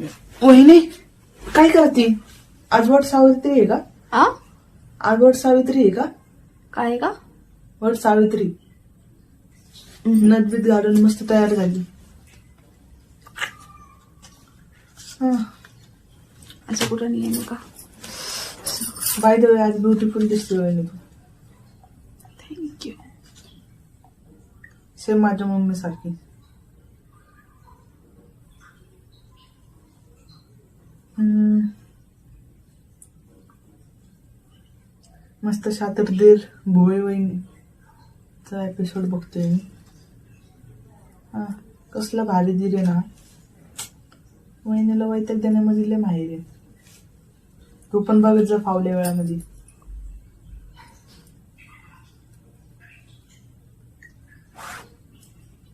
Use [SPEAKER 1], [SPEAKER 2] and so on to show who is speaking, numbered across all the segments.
[SPEAKER 1] वहिनी काय करते? आज वट सावित्री आहे का?
[SPEAKER 2] आ?
[SPEAKER 1] आज वट सावित्री आहे का?
[SPEAKER 2] काय का?
[SPEAKER 1] वट सावित्री. नदबीत घालून मस्त तयार झाली.
[SPEAKER 2] असं कुठं नाही आहे का
[SPEAKER 1] बाय द वे आज ब्युटिफुल दिसते वहिनी.
[SPEAKER 2] थँक्यू
[SPEAKER 1] सेम माझ्या मम्मी सारखी मस्त शातरदेर भोळे वहिनीचा एपिसोड बघतोय मी. हा कसला भारी दिरे ना. वहिनीला वैतक देण्यामध्ये लय माहेर आहे. तू पण बघत जा फावल्या वेळामध्ये.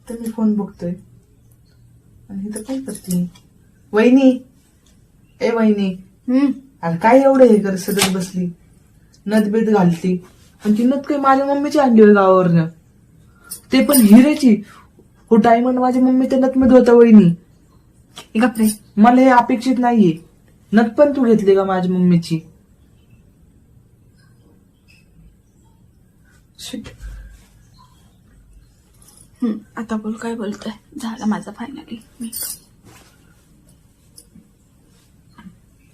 [SPEAKER 1] तर मी फोन बघतोय. आणि इथं काय करते? वहिनी! ए वहिनी.
[SPEAKER 2] हम्म.
[SPEAKER 1] अरे काय एवढं हे कर सदत बसली? नदबेद घालती. आणि ती नद काही माझ्या मम्मीची आणली होय गावावरनं. ते पण हिरेची. हो डायमंड माझी मम्मी ते नतमध्ये होता वहिनी. मला हे अपेक्षित नाहीये. नत पण तू घेतली का माझ्या मम्मीची.
[SPEAKER 2] हम्म, आता बोल काय बोलतोय? झाला माझा फायनली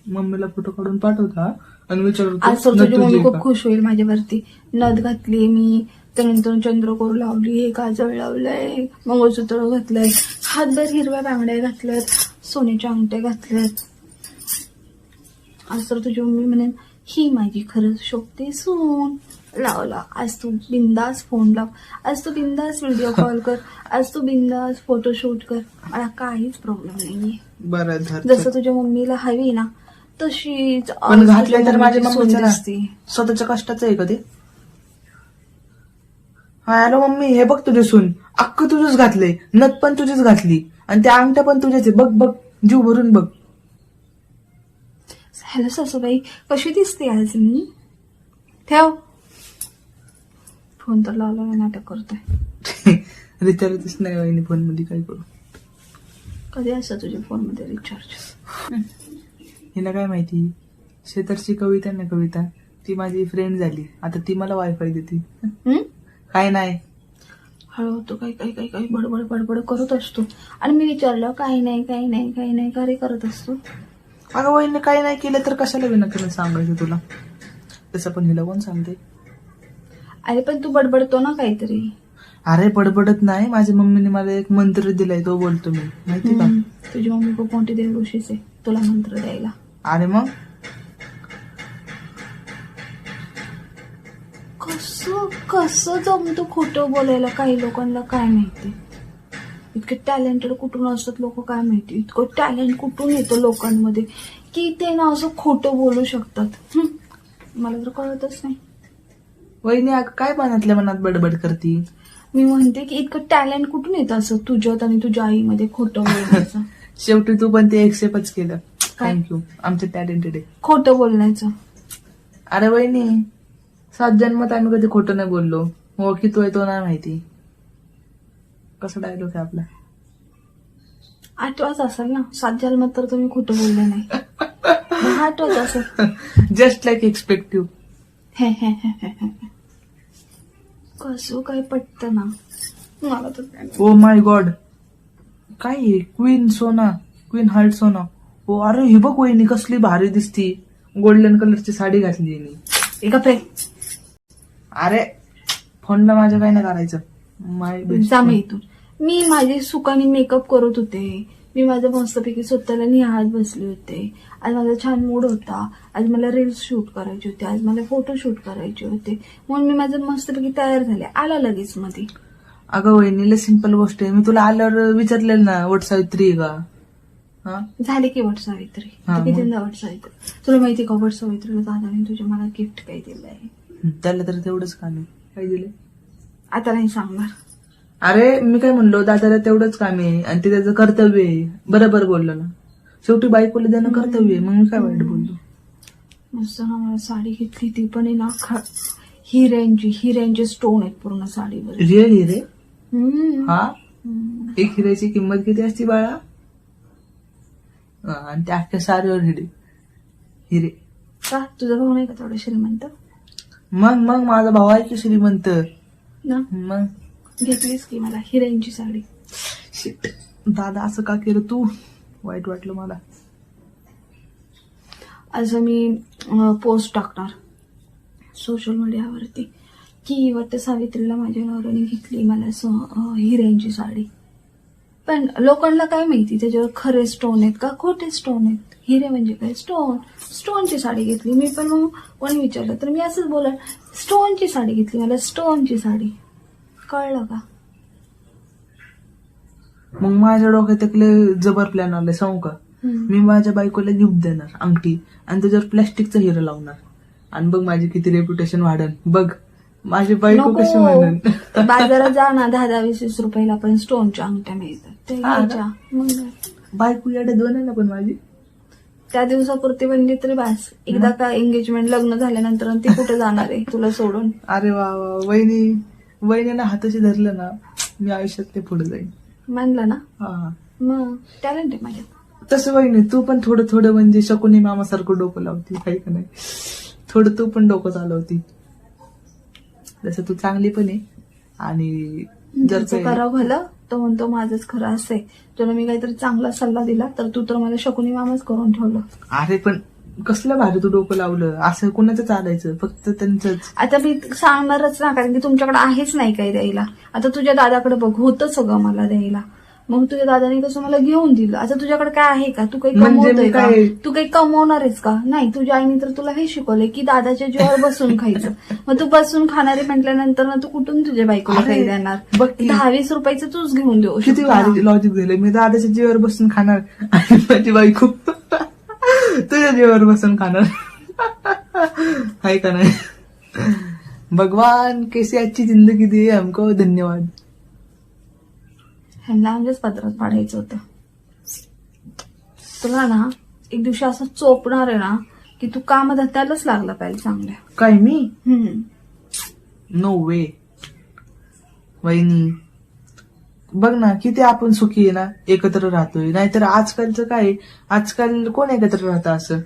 [SPEAKER 1] मम्मीला फोटो काढून पाठवता आणि
[SPEAKER 2] आज
[SPEAKER 1] विचारतो
[SPEAKER 2] तुझी मम्मी खूप? खुश होईल माझ्यावरती. नथ घातली मी त्यानंतर चंद्रकोर लावली काजळ लावलंय मंगळसूत्र घातलंय हातभर हिरव्या बांगड्या घातल्यात सोन्याच्या अंगठ्या घातल्यात. आज तर तुझी मम्मी म्हणेन ही माझी खरंच शोभते सून. लावला आज तू बिंदास फोन लाव. आज तू बिंदास व्हिडिओ कॉल कर. आज तू बिंदास फोटोशूट कर. मला काहीच प्रॉब्लेम नाहीये.
[SPEAKER 1] बरं
[SPEAKER 2] जसं तुझ्या मम्मीला हवी ना तशीच
[SPEAKER 1] पण घातले तर माझ्या
[SPEAKER 2] मम्मीची सून
[SPEAKER 1] मम्मीचं ना.
[SPEAKER 2] दिसते.
[SPEAKER 1] स्वतःच्या कष्टाचं आहे का ते हा हॅलो मम्मी हे बघ तुझे सून. अख्ख तुझंच घातलंय. नथ पण तुझीच घातली. आणि त्या अंगठ्या पण तुझ्याच आहे. बघ बघ. जीव भरून बघ.
[SPEAKER 2] हॅलो सासूबाई कशी दिसते आज मी? ठेव. फोन तर लावला मी नाटक करतोय.
[SPEAKER 1] रिचार्जच नाही फोनमध्ये काय करू.
[SPEAKER 2] कधी असं तुझ्या फोनमध्ये रिचार्ज
[SPEAKER 1] हिला काय माहिती? शेतरची कविता ना कविता? ती माझी फ्रेंड झाली. आता ती मला वायफाय देते. काय नाही.
[SPEAKER 2] हळू होतो काही काही काही काही बडबड बडबड करत असतो. आणि मी विचारलं काही नाही काही नाही काही नाही का रे करत असतो?
[SPEAKER 1] अगं वहिनी काही नाही केलं तर कशाला विना सांगायचं तुला? तसं पण हिला कोण सांगते?
[SPEAKER 2] अरे पण तू बडबडतो ना काहीतरी.
[SPEAKER 1] अरे बडबडत नाही. माझ्या मम्मीने मला एक मंत्र दिलाय तो बोलतो मी. माहिती का.
[SPEAKER 2] तुझी मम्मी खूप मोठी देवऋषीच आहे. तुला मंत्र द्यायला.
[SPEAKER 1] अरे मग?
[SPEAKER 2] कसं कसं जमतं खोटं बोलायला? काही लोकांना काय माहिती? इतके टॅलेंटेड कुठून असतात लोक काय माहिती? इतकं टॅलेंट कुठून येतं लोकांमध्ये की ते ना असं खोटं बोलू शकतात. मला तर कळतच नाही.
[SPEAKER 1] वहिनी काय मनातल्या मनात बडबड करती?
[SPEAKER 2] मी म्हणते की इतकं टॅलेंट कुठून येतं असं? तुझ्यात आणि तुझ्या आईमध्ये खोटं बोलण्याचं
[SPEAKER 1] शेवटी तू पण ते एक्सेप्टच केलं.
[SPEAKER 2] काय?
[SPEAKER 1] थँक्यू आमचे टॅलेंटेड आहे.
[SPEAKER 2] खोटं बोलण्याचं.
[SPEAKER 1] अरे वहिनी सात जन्मात आम्ही कधी खोटं नाही बोललो. हो की तो नाही माहिती. कसा डायलॉग आहे आपला?
[SPEAKER 2] आठवाच असेल ना? सात जन्मात तर तुम्ही खोटं बोलले नाही. आठवाच असेल.
[SPEAKER 1] जस्ट लाईक एक्सपेक्टिव्ह
[SPEAKER 2] हे हे हे हे हे. कसं काय पटतं ना? मला तर काय नाही.
[SPEAKER 1] ओ माय गॉड काय आहे queen Sona queen heart Sona. हो अरे हे बघ वहिनी कसली भारी दिसती. गोल्डन कलरची साडी घातली हिने.
[SPEAKER 2] ए गप्पे
[SPEAKER 1] अरे फोनला माझ्या काय नाही करायचं. माय
[SPEAKER 2] जा इथून. मी माझी सुखाने मेकअप करत होते. मी माझं मस्तपैकी स्वतःला निहाळत बसले होते. आज माझा छान मूड होता. आज मला रील्स शूट करायचे होते. आज मला फोटो शूट करायचे होते. म्हणून मी माझं मस्तपैकी तयार झाले. आला लगेच मध्ये.
[SPEAKER 1] अगं वहिनीला सिंपल गोष्ट आहे. मी तुला आल्यावर विचारलेलं ना वट सावित्री आहे का? हा?
[SPEAKER 2] झाले की वट सावित्री.
[SPEAKER 1] हा, मग?
[SPEAKER 2] कितींदा वट सावित्री? तुला माहिती का वट सावित्रीला दादाने तुझ्या मला गिफ्ट काय दिलं आहे
[SPEAKER 1] त्याला तर तेवढंच काम आहे काय दिले
[SPEAKER 2] आता नाही सांगणार.
[SPEAKER 1] अरे मी काय म्हणलो दादाला तेवढंच काम आहे आणि ते त्याचं कर्तव्य आहे. बरोबर बोललो ना. शेवटी बायकोला देणं कर्तव्य आहे. मग मी काय वाईट बोललो?
[SPEAKER 2] मस्त ना मला साडी घेतली ती पण आहे ना ख- हिऱ्यांची हिऱ्यांचे स्टोन आहेत पूर्ण साडीवर.
[SPEAKER 1] रिअल हिरे
[SPEAKER 2] हम्म.
[SPEAKER 1] हा?
[SPEAKER 2] हम्म.
[SPEAKER 1] एक हिऱ्याची किंमत किती असते बाळा? हा, आणि त्या अख्ख्या सारीवर हिरे. हिरे.
[SPEAKER 2] का? तुझा भाऊ नाही का थोडं श्रीमंत?
[SPEAKER 1] मग मग माझा भाऊ आहे की श्रीमंत?
[SPEAKER 2] ना.
[SPEAKER 1] मग?
[SPEAKER 2] घेतलीस की मला हिऱ्यांची साडी.
[SPEAKER 1] शिट दादा असं का केलं तू? वाईट वाटलं मला.
[SPEAKER 2] आज मी पोस्ट टाकणार. सोशल मीडियावरती की वाटतं सावित्रीला माझ्या नवऱ्याने घेतली मला हिऱ्यांची साडी. पण लोकांना काय माहिती त्याच्यावर खरे स्टोन आहेत का खोटे स्टोन आहेत? हिरे म्हणजे काय? स्टोन स्टोनची साडी घेतली. मी पण मग कोणी विचारलं तर मी असंच बोला स्टोनची साडी घेतली मला स्टोनची साडी. कळलं का?
[SPEAKER 1] मग माझ्या डोक्यात एक लय जबर प्लॅन आलाय सांगू का. मी माझ्या बायकोला गिफ्ट देणार अंगठी आणि त्याच्यावर प्लॅस्टिकचं हिरं लावणार. आणि बघ माझी किती रेप्युटेशन वाढन. बघ माझी बायको कशी म्हणन.
[SPEAKER 2] बाजारात जा ना दहा दहा वीस वीस रुपयाला पण स्टोनच्या अंगठ्या मिळतात. ते
[SPEAKER 1] ना?
[SPEAKER 2] घ्यायच्या. मग काय.
[SPEAKER 1] बायको येडे दोन आहे ना पण माझी.
[SPEAKER 2] त्या दिवसापुरती बनली तरी बास. एकदा का एंगेजमेंट लग्न झाल्यानंतर ती कुठे जाणार आहे? तुला सोडून.
[SPEAKER 1] अरे वा वा. वहिनी वहिनीनं हाताशी धरलं ना मी आयुष्यात ते पुढे जाईन.
[SPEAKER 2] मानलं ना?
[SPEAKER 1] हा.
[SPEAKER 2] मग टॅलेंट आहे माझ्यात.
[SPEAKER 1] तसं वहिनी तू पण थोडं थोडं म्हणजे शकुनी मामासारखं डोकं लावती काही का नाही. थोडं तू पण डोकं चालवती. जसं तू चांगली पण आहे आणि जर काही-
[SPEAKER 2] करावं भलं तो म्हणतो माझंच खरं असंय तुला मी काहीतरी चांगला सल्ला दिला तर तू तर मला शकुनी मामाच करून ठेवलं.
[SPEAKER 1] अरे पण कसलं भारी तू डोकं लावलं? असं कुणाचं चालायचं? फक्त त्यांचंच.
[SPEAKER 2] आता मी सांगणारच ना कारण की तुमच्याकडे आहेच नाही काही द्यायला. आता तुझ्या दादाकडे बघ होतं सगळं मला द्यायला. मग तुझ्या दादाने कसं मला घेऊन दिलं? आता तुझ्याकडे काय आहे का? तू काही
[SPEAKER 1] म्हणजे
[SPEAKER 2] कमवतोय
[SPEAKER 1] मी
[SPEAKER 2] का?
[SPEAKER 1] काय-
[SPEAKER 2] तू काही कमवणार आहेस का? नाही तुझ्या आईने तर तुला हे शिकवलंय की दादाच्या जीवावर बसून खायचं. मग तू बसून खाणारे म्हटल्यानंतर ना तू कुठून तुझ्या बायकोला
[SPEAKER 1] अरे,
[SPEAKER 2] काही देणार?
[SPEAKER 1] बघ की.
[SPEAKER 2] दहा वीस रुपयाचं तूच घेऊन देऊ
[SPEAKER 1] किती
[SPEAKER 2] शकतो ना.
[SPEAKER 1] भारी लॉजिक दिलं मी दादाच्या जीवावर बसून खाणार आणि माझी बायको. तुझ्या जीवावर बसून खाणार. हाय का नाही? भगवान कैसी अच्छी जिंदगी दी हमको धन्यवाद.
[SPEAKER 2] ह्यांना आमच्याच पत्रात पाडायचं होतं. तुला ना एक दिवशी असं चोपणार आहे ना की तू काम धत्यालाच लागला पाहिजे चांगल्या.
[SPEAKER 1] काय मी?
[SPEAKER 2] हम्म.
[SPEAKER 1] नो वे वहिनी बघ ना किती आपण सुखी आहे ना एकत्र राहतोय. नाहीतर आजकालचं काय आजकाल कोण एकत्र राहतं असं?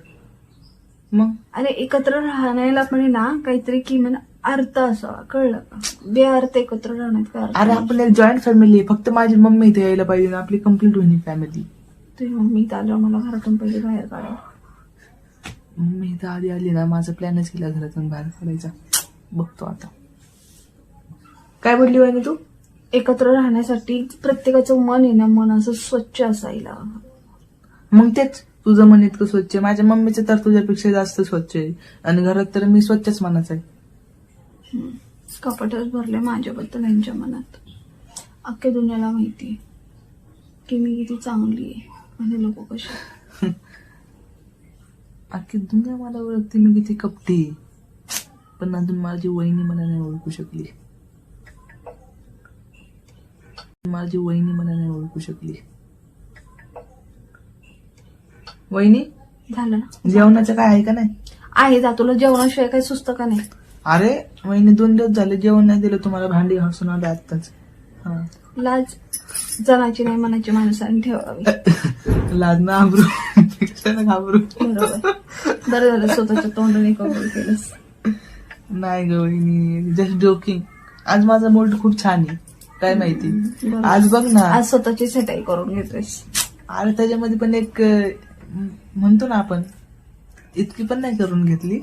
[SPEAKER 1] मग?
[SPEAKER 2] अरे एकत्र राहण्याला पण ना काहीतरी किमान अर्थ असावा. कळलं का? बेअर्थ एकत्र राहण्यात काय अर्थ
[SPEAKER 1] अरे
[SPEAKER 2] नाही.
[SPEAKER 1] आपण एक जॉईंट फॅमिली आहे. फक्त माझी मम्मी इथे यायला पाहिजे ना. आपली कंप्लीट होईल फॅमिली
[SPEAKER 2] तुझी मम्मी इथं आल्यावर मला घरातून पहिले बाहेर काढा.
[SPEAKER 1] मम्मी इथं आधी आली ना माझा प्लॅनच केला घरातून बाहेर पडायचा बघतो आता. काय बोलली वहिनी तू?
[SPEAKER 2] एकत्र राहण्यासाठी प्रत्येकाचं मन आहे ना मन असं स्वच्छ असायला.
[SPEAKER 1] मग तेच तुझं मन इतकं स्वच्छ आहे. माझ्या मम्मीचं तर तुझ्यापेक्षा जास्त स्वच्छ आहे. आणि घरात तर मी स्वच्छच मनाचं आहे.
[SPEAKER 2] हम्म. कपटच भरले माझ्याबद्दल यांच्या मनात. अख्ख्या दुनियाला माहिती आहे की मी किती चांगली आहे. आणि लोक कसे
[SPEAKER 1] अख्खी दुनिया मला ओळखते मी किती कपटी आहे. पण अजून माझी वहिनी मला नाही ओळखू शकली. माझी वहिनी मला नाही ओळखू शकली. वहिनी?
[SPEAKER 2] झालं ना.
[SPEAKER 1] जेवणाचं काय आहे का नाही?
[SPEAKER 2] आहे जा तुला जेवणाशिवाय काही सुचतं का नाही?
[SPEAKER 1] अरे वहिनी दोन दिवस झाले जेवण नाही दिलं तुम्हाला भांडी घासून आलं आत्ताच. हा.
[SPEAKER 2] लाज जनाची नाही मनाची माणसाने ठेवावी.
[SPEAKER 1] लाज ना घाबरू. घाबरू.
[SPEAKER 2] बरोबर. बरं झालं स्वतःच्या तोंडाने कबूल केलंस.
[SPEAKER 1] नाही ग वहिनी जस्ट जोकिंग आज माझा मूड खूप छान आहे. काय माहिती?
[SPEAKER 2] बरोबर.
[SPEAKER 1] आज बघ ना.
[SPEAKER 2] आज स्वतःची सेटाई करून घेतोयस
[SPEAKER 1] अरे त्याच्यामध्ये पण एक अं, म्हणतो ना आपण इतकी पण नाही करून घेतली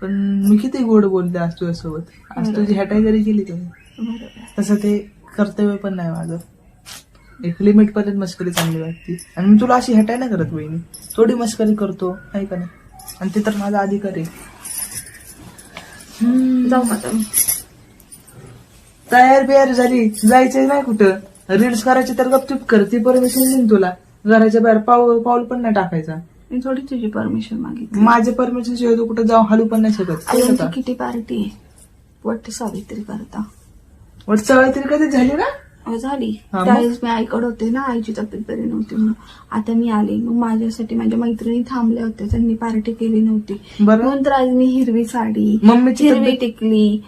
[SPEAKER 1] पण मी किती गोड बोलते आज तुझ्यासोबत. आज तुझी हटाई जरी केली तुम्ही
[SPEAKER 2] बरोबर.
[SPEAKER 1] तसं ते कर्तव्य पण नाही माझं. एक लिमिट पर्यंत मस्करी चांगली वाटते. आणि मी तुला अशी हटाय नाही करत वहिनी. थोडी मस्करी करतो नाही का नाही? आणि ते तर माझा अधिकार आहे.
[SPEAKER 2] जाऊ का आता मी?
[SPEAKER 1] तयार बियार झाली जायचंय नाही कुठं. रील्स करायची तर गपचूप कर ती परमिशन देईन तुला. घराच्या बाहेर पाऊल पाऊल पण नाही टाकायचा.
[SPEAKER 2] मी थोडी तुझी परमिशन मागितली.
[SPEAKER 1] माझे परमिशन शिवाय तू कुठं जाऊ हलू पण नाही शकत?
[SPEAKER 2] किती पार्टी आहे? वट सावित्री करता.
[SPEAKER 1] वाट तरी कधी झाली ना?
[SPEAKER 2] अहो, झाली.
[SPEAKER 1] हा, मग?
[SPEAKER 2] त्यावेळेस मी आईकडे होते ना आईची तब्येत बरी नव्हती म्हणून. आता मी आले. मग माझ्यासाठी माझ्या मैत्रिणी थांबल्या होत्या. त्यांनी पार्टी केली नव्हती.
[SPEAKER 1] बरं.
[SPEAKER 2] म्हणून तर आज मी हिरवी साडी
[SPEAKER 1] मम्मीची
[SPEAKER 2] हिरवी
[SPEAKER 1] तब्येत?
[SPEAKER 2] टिकली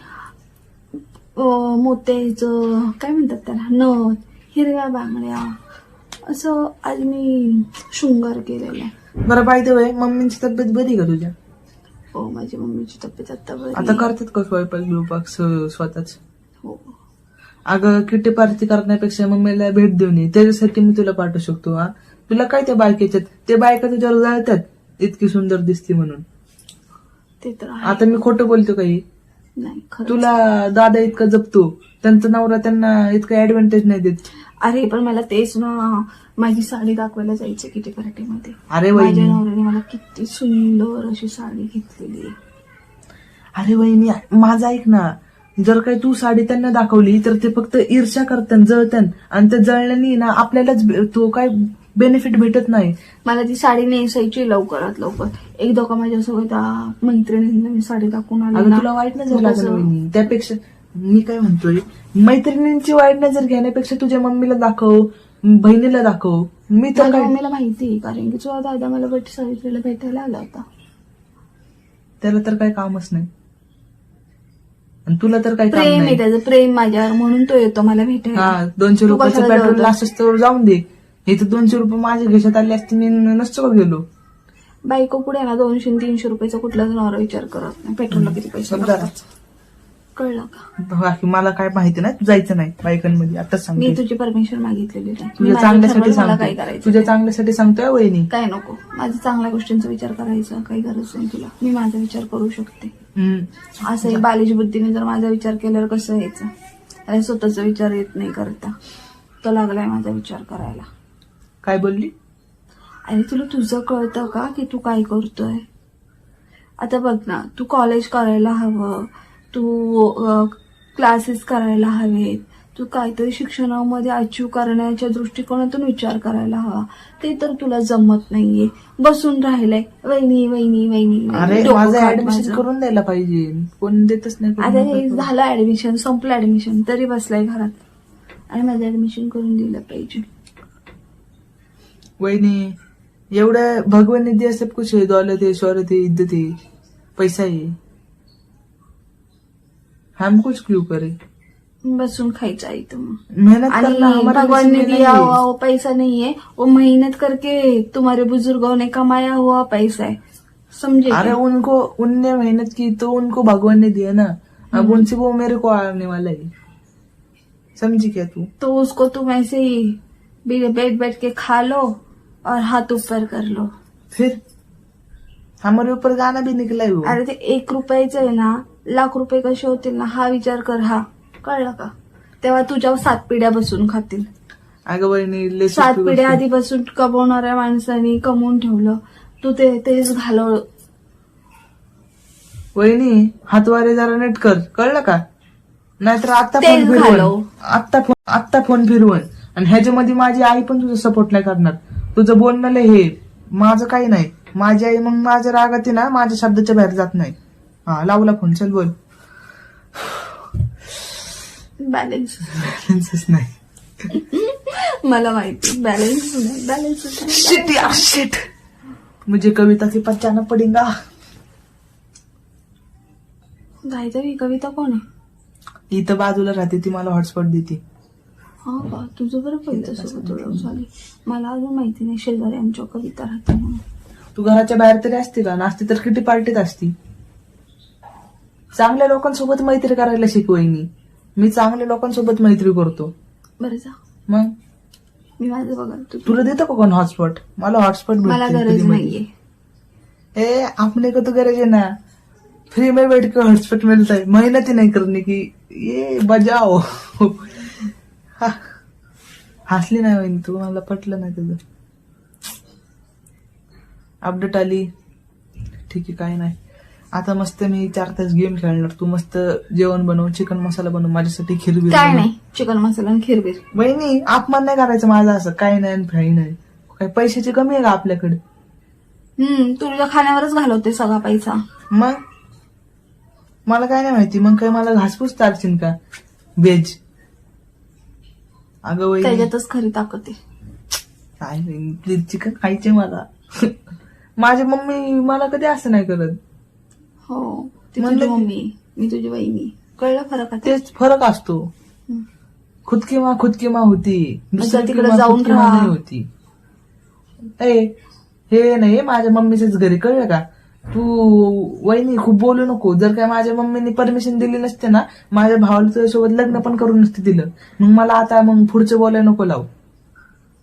[SPEAKER 2] मोत्याचं काय म्हणतात त्याला नथ हिरव्या बांगड्या असं आज मी शृंगार केलेला आहे
[SPEAKER 1] बरं बाय द वे मम्मींची तब्येत बरी का तुझ्या
[SPEAKER 2] हो माझी मम्मीची तब्येत आता बरी
[SPEAKER 1] आता करतात का स्वयंपाक बिवपाक स- स्वतःच
[SPEAKER 2] हो
[SPEAKER 1] अगं किटी पार्टी करण्यापेक्षा मम्मीला भेट देऊन ये त्याच्यासाठी मी तुला पाठवू शकतो हा तुला काय त्या बायकेच्यात ते बायका तुझ्यावर जाळतात इतकी सुंदर दिसते म्हणून
[SPEAKER 2] ते तर आहे
[SPEAKER 1] आता मी खोटं बोलतो काही
[SPEAKER 2] नाही
[SPEAKER 1] तुला दादा इतका जपतो. त्यांचा नवरा त्यांना इतका ऍडव्हान्टेज नाही देत.
[SPEAKER 2] अरे पण मला तेच ना माझी साडी दाखवायला जायचं किती पार्टीमध्ये
[SPEAKER 1] अरे
[SPEAKER 2] माझ्या
[SPEAKER 1] वहिनी.
[SPEAKER 2] नवऱ्याने मला किती सुंदर अशी साडी घेतलेली
[SPEAKER 1] अरे वहिनी माझा ऐक ना. जर काही तू साडी त्यांना दाखवली तर ते फक्त ईर्ष्या करतात जळतात. आणि त्या जळल्याने ना आपल्यालाच बे- तो काय बेनिफिट भेटत नाही.
[SPEAKER 2] मला ती साडी नेसायची लवकरात लवकर. एकदा का माझ्यासोबत आ, मैत्रिणींना मी साडी दाखवून आली
[SPEAKER 1] अगं तुला वाईट नजर लागेल वहिनी त्यापेक्षा मी काय म्हणतोय? मैत्रिणींची वाईट नजर घेण्यापेक्षा तुझ्या मम्मीला दाखव बहिणीला दाखव. मी तर
[SPEAKER 2] माझ्या
[SPEAKER 1] काय
[SPEAKER 2] मम्मीला माहिती आहे, कारण की तुझा दादा मला बट सावित्रीला भेटायला आला होता.
[SPEAKER 1] त्याला तर काही कामच नाही. आणि तुला तर काही काम
[SPEAKER 2] प्रेम आहे
[SPEAKER 1] नाही.
[SPEAKER 2] त्याचं प्रेम माझ्यावर म्हणून तो येतो मला भेटायला.
[SPEAKER 1] हा दोनशे
[SPEAKER 2] तू
[SPEAKER 1] रुपयाचं
[SPEAKER 2] कशाला
[SPEAKER 1] पेट्रोल तर जाऊन दे. इथं दोनशे रुपये माझ्या घेशात आले असते मी नसतो का गेलो?
[SPEAKER 2] बायको पुढे ना दोनशे आणि तीनशे रुपयाचा कुठलाच नवरा विचार करत नाही. पेट्रोलला किती पैसे
[SPEAKER 1] समजा.
[SPEAKER 2] लागतात? कळलं का?
[SPEAKER 1] बाकी मला काय माहिती नाही तू जायचं नाही बायकांमध्ये आताच
[SPEAKER 2] मी
[SPEAKER 1] सांगते
[SPEAKER 2] तुझी परमिशन मागितलेली नाही. मी
[SPEAKER 1] तुझ्या
[SPEAKER 2] माझं
[SPEAKER 1] चांगल्यासाठी
[SPEAKER 2] ठरवलं मला काय
[SPEAKER 1] सांगतोय
[SPEAKER 2] करायचं
[SPEAKER 1] तुझ्या चांगल्यासाठी सांगतोय वहिनी.
[SPEAKER 2] काय नको. माझ्या चांगल्या गोष्टींचा विचार करायचा काही गरज नाही तुला. मी माझा विचार करू शकते.
[SPEAKER 1] हम्म.
[SPEAKER 2] असंही बालिश बुद्धीने जर माझा विचार केल्यावर कसं यायचं? अरे स्वतःचा विचार येत नाही करता. तो लागलाय माझा विचार करायला.
[SPEAKER 1] काय बोलली?
[SPEAKER 2] आणि तुला तुझं कळतं का की तू काय करतोय? आता बघ ना तू कॉलेज करायला हवं तू क्लासेस करायला हवेत तू काहीतरी शिक्षणामध्ये अचीव करण्याच्या दृष्टिकोनातून विचार करायला हवा. ते तर तुला जमत नाहीये. बसून राहिलंय. वहिनी वहिनी वहिनी.
[SPEAKER 1] करून द्यायला पाहिजे. कोण देतच नाही
[SPEAKER 2] आता हे. झालं ऍडमिशन संपलं ऍडमिशन तरी बसलाय घरात. आणि माझं ऍडमिशन करून दिलं पाहिजे.
[SPEAKER 1] वहिनी एवढं भगवान ने दिया सब कुछ है दौलत है शौहरत है इज़्ज़त है पैसा है। हम कुछ क्यों करे?
[SPEAKER 2] बस खायचं आहे इथं मग
[SPEAKER 1] मेहनत करना हमारे
[SPEAKER 2] भगवान ने दिया हुआ वो पैसा नहीं है वो मेहनत करके तुम्हारे बुज़ुर्गों ने कमाया हुआ पैसा है। समझे
[SPEAKER 1] अरे उनको उनने मेहनत की तो उनको भगवान ने दिया ना। अब
[SPEAKER 2] हम्म।
[SPEAKER 1] उनसे वो मेरे को आने वाला है। समझी क्या तू?
[SPEAKER 2] तो उसको तुम ऐसे ही बैठ बैठ के खा लो। और हाथ ऊपर कर लो।
[SPEAKER 1] फिर? हमारे ऊपर गाना भी निकला है वो।
[SPEAKER 2] अरे ते एक रुपयाचं आहे ना लाख रुपये कसे होतील ना हा विचार कर हा. कळलं का? तेव्हा तुझ्या सात पिढ्या बसून खातील.
[SPEAKER 1] अगं लय
[SPEAKER 2] सात
[SPEAKER 1] सोपी
[SPEAKER 2] पिढ्या
[SPEAKER 1] गोष्ट आहे.
[SPEAKER 2] आधीपासून कमवणाऱ्या माणसांनी कमवून ठेवलं. तू ते तेच घालव.
[SPEAKER 1] वहिनी हातवारे जरा नीट कर. कळलं का? नाहीतर आता फोन
[SPEAKER 2] घालव.
[SPEAKER 1] फिरवण आत्ता फोन आत्ता फोन फिरवण. आणि ह्याच्यामध्ये माझी आई पण तुझा सपोर्ट नाही करणार. तुझं बोलणं लय हे. माझं काही नाही. माझी आई मग माझ्या रागात आहे ना माझ्या शब्दाच्या बाहेर जात नाही. हा लावला फोन चल बोल.
[SPEAKER 2] बॅलन्स
[SPEAKER 1] बॅलन्सच नाही.
[SPEAKER 2] मला माहिती. बॅलन्स नाही. बॅलन्स
[SPEAKER 1] शिट यार शिट मुझे कविता से पचाना पडेगा.
[SPEAKER 2] काहीतरी कविता कोण आहे?
[SPEAKER 1] इथं बाजूला राहते ती मला हॉटस्पॉट देते.
[SPEAKER 2] हा का तुझं बरं पहिलं सोबत ओळख झाली मला अजून माहिती नाही शेजारी आमच्या कविता राहते म्हणून.
[SPEAKER 1] तू घराच्या बाहेर तरी असते का नसते तर किती पार्टीत असती चांगल्या लोकांसोबत मैत्री करायला शिकवईनी मी. चांगल्या लोकांसोबत मैत्री करतो.
[SPEAKER 2] बरं जा.
[SPEAKER 1] मग?
[SPEAKER 2] मी माझं बघा तू
[SPEAKER 1] तुला देतो का कोण हॉटस्पॉट? मला हॉटस्पॉट
[SPEAKER 2] मला गरज नाहीये.
[SPEAKER 1] ए आपने को तो गरज है ना. फ्री में बैठ के हॉटस्पॉट मिलता है मेहनत ही नहीं करने की ये बजाओ. हा. हसली नाही वहिनी तू मला पटलं नाही तुझं. अपडेट आली. ठीक आहे काय नाही. आता मस्त मी चार तास गेम खेळणार. तू मस्त जेवण बनव चिकन मसाला बनव माझ्यासाठी खीर
[SPEAKER 2] काय. नाही चिकन मसाला आणि खीरबीर.
[SPEAKER 1] वहिनी अपमान नाही करायचं माझा असं. काही नाही आणि काही नाही. काय पैशाची कमी आहे का आपल्याकडे?
[SPEAKER 2] हम्म तुझ्या खाण्यावरच घालवते सगळा पैसा.
[SPEAKER 1] मग? मला काय नाही माहिती. मग काय मला घासपूस चालशील का? वेज अगं वहिनी.
[SPEAKER 2] त्याच्यातच खरी ताकद आहे.
[SPEAKER 1] काय प्लीज चिकन खायचे मला. माझी मम्मी मला कधी असं नाही करत.
[SPEAKER 2] हो ती
[SPEAKER 1] म्हणलं
[SPEAKER 2] तुझी
[SPEAKER 1] की-
[SPEAKER 2] मम्मी मी तुझी वहिनी. कळलं फरक आता?
[SPEAKER 1] तेच फरक असतो.
[SPEAKER 2] हम्म.
[SPEAKER 1] खुद किमा खुद किमा होती दुसरी
[SPEAKER 2] तिकडे जाऊन
[SPEAKER 1] खुद किमा
[SPEAKER 2] राहा.
[SPEAKER 1] नाही होती. ए हे नाही माझ्या मम्मीच्याच घरी कळलं का? तू वहिनी खूप बोलू नको. जर काय माझ्या मम्मीने परमिशन दिली नसते ना माझ्या भावाला तुझ्यासोबत लग्न पण करून नसते दिलं. मग मला आता मग पुढचं बोलायला नको लावू.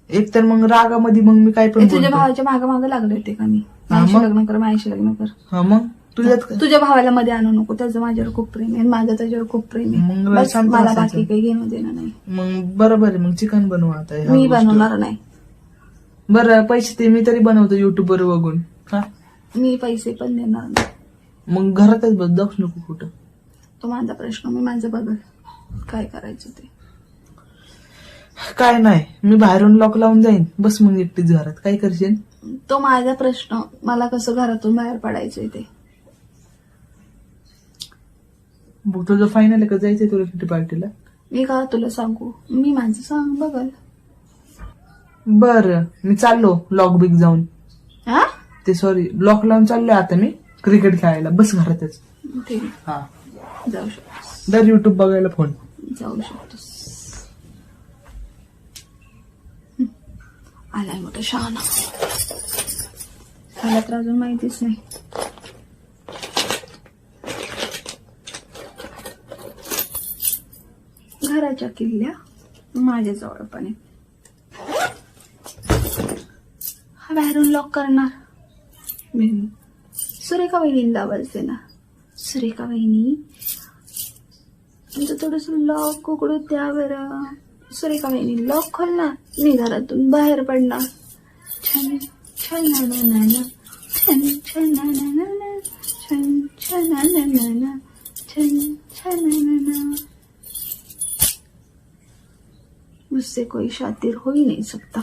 [SPEAKER 1] एक तर मग रागामध्ये मग मी काय पण
[SPEAKER 2] तुझ्या
[SPEAKER 1] बोलतो.
[SPEAKER 2] भावाच्या मागे मागे लागले होते का मी?
[SPEAKER 1] हा,
[SPEAKER 2] माझ्याशी? लग्न कर माझ्याशी लग्न कर.
[SPEAKER 1] हा मग? तुझ्यात काय?
[SPEAKER 2] तुझ्या भावाला मध्ये आणू नको. त्याचं माझ्यावर खूप प्रेम आहे. आणि माझं त्याच्यावर खूप प्रेम आहे.
[SPEAKER 1] मग
[SPEAKER 2] बस
[SPEAKER 1] शांत
[SPEAKER 2] मला
[SPEAKER 1] बसायचं.
[SPEAKER 2] बाकी काही घेणं देणं नाही.
[SPEAKER 1] मग बरोबर आहे. मग चिकन बनवू आता ह्या
[SPEAKER 2] मी
[SPEAKER 1] गोष्टी.
[SPEAKER 2] बनवणार नाही.
[SPEAKER 1] बरं पैसे ते मी तरी बनवतो युट्यूब वर बघून. हा?
[SPEAKER 2] मी पैसे पण देणार नाही.
[SPEAKER 1] मग घरातच बस जाऊच नको कुठं.
[SPEAKER 2] तो माझा प्रश्न मी माझं बघल. काय करायचं ते?
[SPEAKER 1] काय नाही मी बाहेरून लॉक लावून जाईन. बस मग एकटीच घरात. काय करशील?
[SPEAKER 2] तो माझा प्रश्न मला कसं घरातून बाहेर पडायचंय ते?
[SPEAKER 1] बघ तुझं फायनल आहे का? जायचंय तुला किती पार्टीला?
[SPEAKER 2] मी का तुला सांगू? मी माझं सांग बघल.
[SPEAKER 1] बर मी चाललो लॉक बिग जाऊन.
[SPEAKER 2] हा?
[SPEAKER 1] ते सॉरी लॉक लावून चाललोय आता मी. क्रिकेट खेळायला. बस घरातच.
[SPEAKER 2] ठीक
[SPEAKER 1] हा.
[SPEAKER 2] आहे जाऊ शकतोस.
[SPEAKER 1] दर युट्यूब बघायला फोन
[SPEAKER 2] जाऊ शकतोस. हं. आलाय मोठा शहाणा. मला तर अजून माहितीच नाही. घराच्या किल्ल्या माझ्या जवळ पण आहे हा बाहेरून लॉक करणार. सुरेखा वहिनीला आवाज़ देणार सुरेखा वहिनी म्हणजे थोडस लॉक उघडू द्या बरं सुरेखा वहिनी लॉक खोलणार मी घरातून बाहेर पडणार छान छान ना ना ना ना. छान छान ना ना ना ना. छान छान ना ना ना ना. छान छान ना ना ना. मुझसे कोई शातिर हो ही नहीं सकता